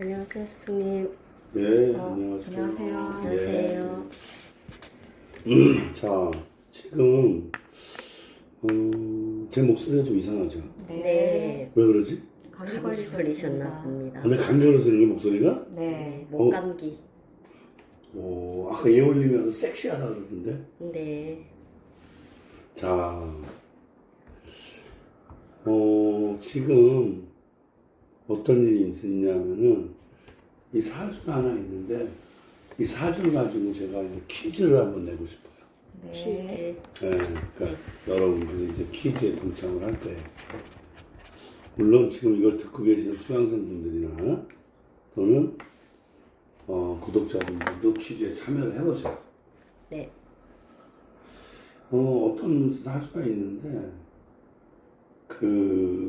안녕하세요, 스승님. 네, 어, 안녕하세요. 안녕하세요. 안녕하세요. 네. 자, 지금 어, 제 목소리가 좀 이상하죠? 네. 왜 그러지? 감기 감기 걸리셨나 봅니다. 근데 감기 걸려서 이런 게 목소리가? 네. 네, 목 감기. 오, 아까 예 올리면서 섹시하다 그러던데? 네. 자, 어, 지금 어떤 일이 있냐면은 이 사주가 하나 있는데 이 사주를 가지고 제가 이제 퀴즈를 한번 내고 싶어요. 네. 퀴즈. 네, 그러니까 여러분들이 이제 퀴즈에 동참을 할 때, 물론 지금 이걸 듣고 계시는 수강생분들이나 또는 어, 구독자분들도 퀴즈에 참여를 해보세요. 네. 어, 어떤 사주가 있는데, 그,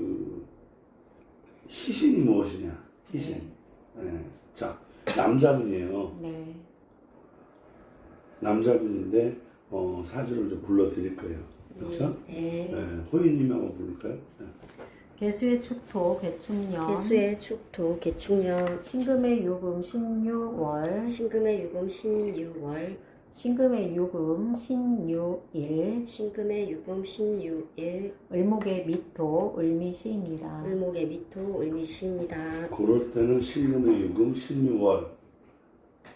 희신이 무엇이냐? 희신. 네. 자, 남자분이에요. 네. 남자분인데, 어, 사주를 좀 불러드릴 거예요. 그렇죠? 네. 네, 호인님이 한번 부를까요? 네. 개수의 축토 개축년 개수의 축토, 개축년, 신금의 유금 신유월 신금의 유금 신유월, 신금의 유금 신유일 신금의 유금 신유일, 을목의 미토 을미시입니다. 을목의 미토, 을미시입니다. 그럴 때는 신금의 유금, 신유월,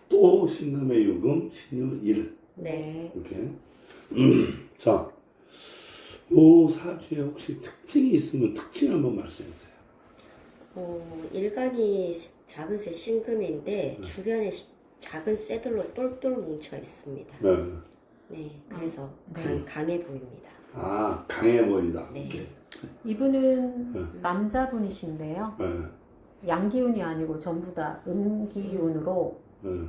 또 신금의 유금, 신유일. 네. 이렇게. 자, 요 사주에 혹시 특징이 있으면 특징 한번 말씀해 주세요. 어, 일간이 시- 작은 새 신금인데 네. 주변에 시- 작은 새들로 똘똘 뭉쳐 있습니다. 네. 네, 그래서 네. 강, 강해 보입니다. 아, 강해 보인다. 네. 이분은 네. 남자분이신데요. 네. 양기운이 아니고 전부 다 음기운으로 네.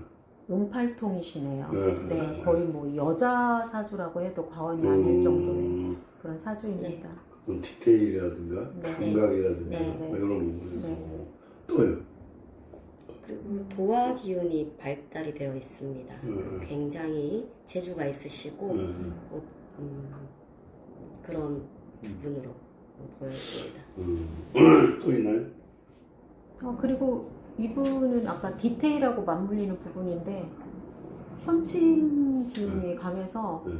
음팔통이시네요. 네. 네, 거의 뭐 여자 사주라고 해도 과언이 아닐 정도의 음, 그런 사주입니다. 디테일이라든가 네. 감각이라든가 네. 뭐 이런 부분에서 네. 또요. 그리고 도화 기운이 발달이 되어 있습니다. 음. 굉장히 재주가 있으시고 네. 어, 음, 그런 부분으로 보여집니다. 음. 또 있나요? 어, 그리고 이분은 아까 디테일하고 맞물리는 부분인데 현침 기운이 강해서 네.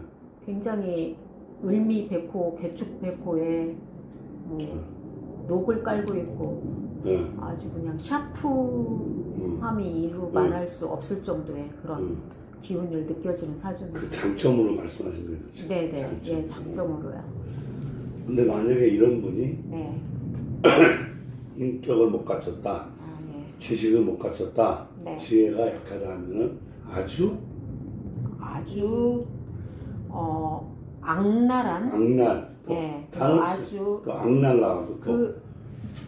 굉장히 을미 백호, 개축 백호에 뭐 녹을 깔고 있고 네. 아주 그냥 샤프 함이 음. 이루 말할 수 없을 정도의 그런 음. 기운을 느껴지는 그 사주입니다. 장점으로 말씀하신 거예요. 그렇죠? 네네, 장점. 예, 장점으로요. 근데 만약에 이런 분이 네, 인격을 못 갖췄다, 아, 예. 지식을 못 갖췄다, 네. 지혜가 약하다 하면은 아주 아주 어 악랄한 악랄, 또 예, 다음 아주 또 악랄 또그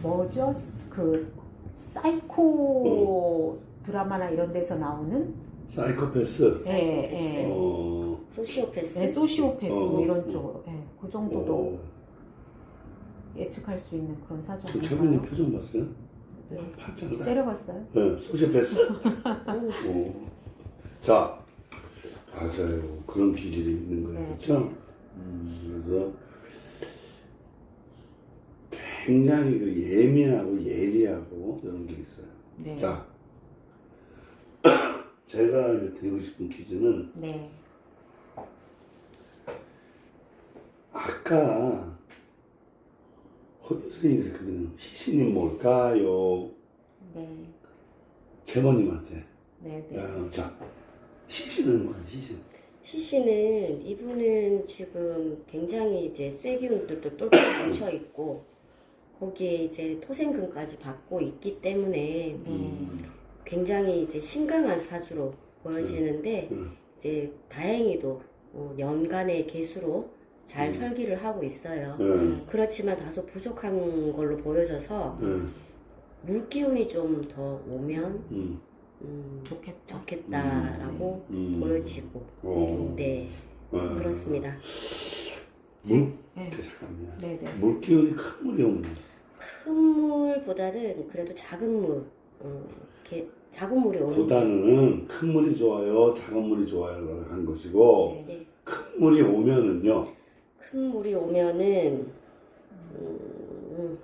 뭐죠? 그 사이코 드라마나 이런 데서 나오는 사이코패스, 예, 예. 어, 소시오패스. 네, 소시오패스 뭐 어, 이런 어. 쪽으로 예, 그 정도도 어, 예측할 수 있는 그런 저 사주입니다. 최근에 표정 봤어요? 네. 팔짱 다. 째려봤어요? 네, 소시패스. 음, 오. 자, 맞아요. 그런 기질이 있는 거예요. 네. 그렇죠? 음, 그래서 굉장히 그 예민하고 예리하고 이런 게 있어요. 네. 자, 제가 이제 드리고 싶은 퀴즈는 네. 아까 허유 선생님이 그랬거든요. 시신이 뭘까요? 네. 재범님한테. 네. 네. 야, 자, 시신은 뭐야, 시신? 시신은 이분은 지금 굉장히 이제 쇠기운들도 똘똘 뭉쳐 있고 거기에 이제 토생금까지 받고 있기 때문에 음, 굉장히 이제 신강한 사주로 보여지는데 음, 이제 다행히도 어, 연간의 개수로 잘 음. 설계를 하고 있어요. 네, 그렇지만 다소 부족한 걸로 보여져서 네, 물기운이 좀 더 오면 음, 음, 좋겠죠. 좋겠다라고 음. 보여지고 어, 네 네. 그렇습니다. 물, 네. 네. 네. 물기운이 큰 물이 큰 물보다는 그래도 작은 물, 어, 이렇게 작은 물이 오는 게 보다는 큰 물이 좋아요, 작은 물이 좋아요 한 것이고 네. 큰 물이 오면은요. 큰 물이 오면은 음,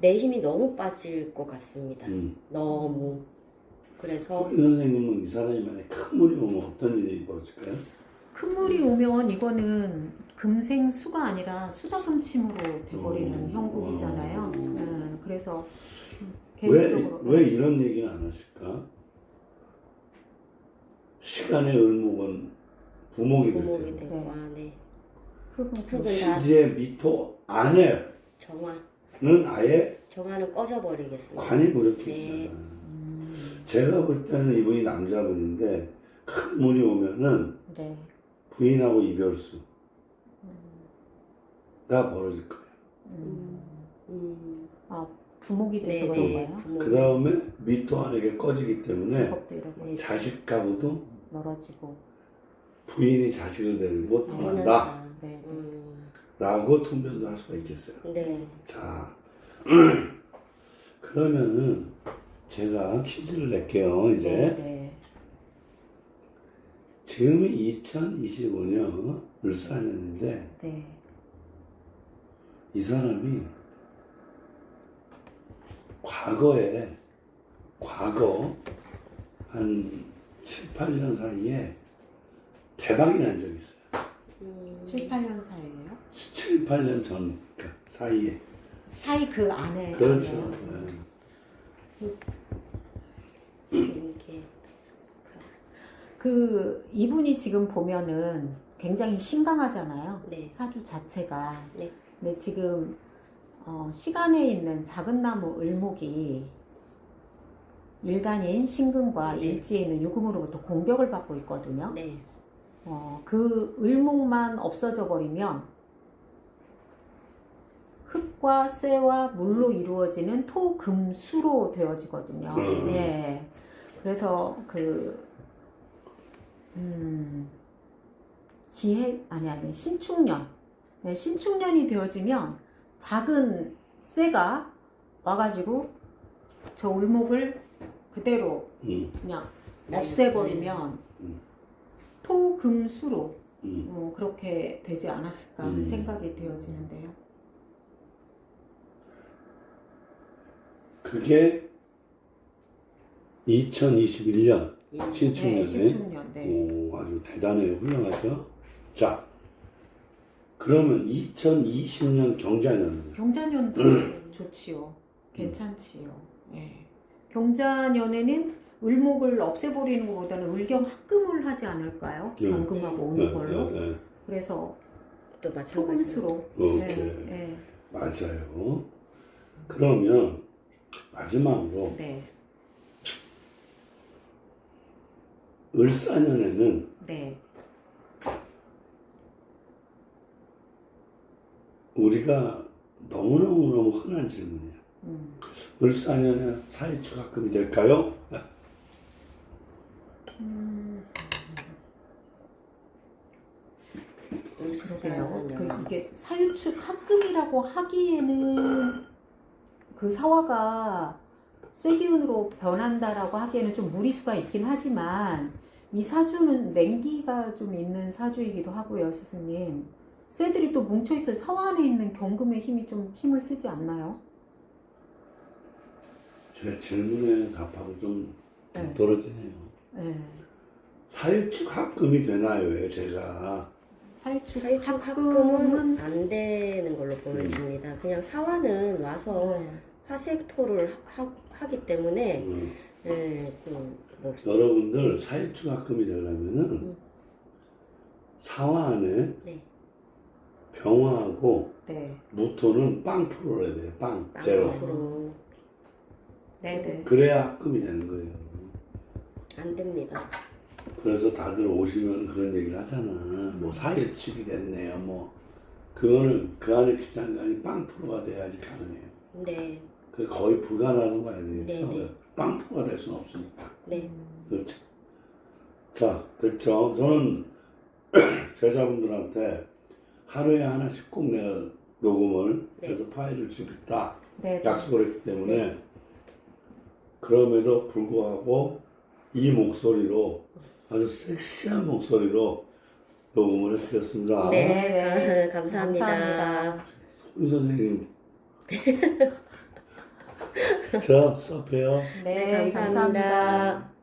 내 힘이 너무 빠질 것 같습니다. 음. 너무. 그래서 선생님은 이 사람이 만약에 큰 물이 오면 어떤 일이 벌어질까요? 큰 물이 오면 이거는 금생 수가 아니라 수다금침으로 돼버리는 음. 형국이잖아요. 음. 음, 그래서 왜, 개인적으로 왜 이런 얘기는 안 하실까? 시간의 을목은 부목이 될 부목이 되고 네. 아, 네. 흙은 흙은 다 시지의 미토 안에는 정화 아예 정화는 꺼져버리겠습니다. 관이 그렇게 네. 있잖아. 음, 제가 볼 때는 이분이 남자분인데 큰 물이 오면은 네. 부인하고 이별수가 음, 벌어질 거예요. 음. 음, 아 부목이 돼서 네, 그런 네. 거예요? 부목. 그 다음에 미토 안에게 꺼지기 때문에 직업도 네, 자식하고도 멀어지고 부인이 자식을 데리고 떠난다 떠난다. 네. 음, 라고 통변도 할 수가 있겠어요. 네. 자, 그러면은 제가 퀴즈를 낼게요. 이제 네, 네. 지금이 2025년 을사년인데 네. 이 사람이 과거에 과거 한 7, 8년 사이에 대박이 난 적이 있어요. 음, 7, 8년 사이에요? 7, 8년 전 그러니까 사이에. 사이 그 안에 그렇죠. 안에. 네. 이렇게 그 이분이 지금 보면은 굉장히 신강하잖아요. 네. 사주 자체가. 네. 근데 지금 어, 시간에 있는 작은 나무 을목이 일간인 신금과 네. 일지에 있는 유금으로부터 공격을 받고 있거든요. 네. 어, 그 을목만 없어져 버리면 흙과 쇠와 물로 이루어지는 토, 금, 수로 되어지거든요. 음. 네. 그래서 그 음, 기해 아니 아니 신축년 네, 신축년이 되어지면 작은 쇠가 와가지고 저 울목을 그대로 음, 그냥 네. 없애버리면 음. 토, 금, 수로 음. 어, 그렇게 되지 않았을까 하는 음. 생각이 되어지는데요. 그게 2021년 예. 네, 신축년에 신축년. 네. 오, 아주 대단해요. 훌륭하죠? 자, 그러면 2020년 경자년 경자년도 좋지요. 괜찮지요. 예. 경자년에는 을목을 없애버리는 것보다는 을경 합금을 하지 않을까요? 네. 경금하고 네, 오는 걸로. 네, 네. 그래서 또 마찬가지로. 오케이. 네, 네, 맞아요. 그러면 마지막으로 네, 을사년에는 네. 우리가 너무너무너무 흔한 질문이에요. 음. 을사년에 사회축 합금이 될까요? 음, 그러게요. 울산은 그 이게 사유축 합금이라고 하기에는 그 사화가 쇠기운으로 변한다라고 하기에는 좀 무리수가 있긴 하지만 이 사주는 냉기가 좀 있는 사주이기도 하고요, 스승님. 쇠들이 또 뭉쳐 있어요. 사화 안에 있는 경금의 힘이 좀 힘을 쓰지 않나요? 제 질문에 답하고 좀 네. 떨어지네요. 네. 사유축 합금이 되나요? 제가 사유축, 사유축 합금은 안 되는 걸로 보여집니다. 그냥 사화는 와서 네. 화색토를 하, 하 기 때문에 음, 예, 그 뭐, 여러분들 사유축 합금이 되려면은 음. 사화 안에 네, 병화하고 네. 무토는 빵 프로래야 돼요. 빵 제로. 빵으로 네, 네. 그래야 합금이 되는 거예요. 안 됩니다. 그래서 다들 오시면 그런 얘기를 하잖아. 뭐 사유축이 됐네요. 뭐 그거는 그 안에 지장간이 빵 프로가 돼야지 가능해요. 네, 그 거의 불가능한 거 아니겠죠? 네, 네. 빵 프로가 될 수는 없으니까. 네, 그렇죠. 자, 됐죠. 저는 제자분들한테 하루에 하나씩 꼭 내가 녹음을 네. 해서 파일을 주겠다 네. 네. 약속을 했기 때문에 그럼에도 불구하고 이 목소리로 아주 섹시한 목소리로 녹음을 해드렸습니다. 네, 네, 네. 감사합니다. 감사합니다. 손 선생님 자 수업해요 네, 네, 감사합니다. 감사합니다.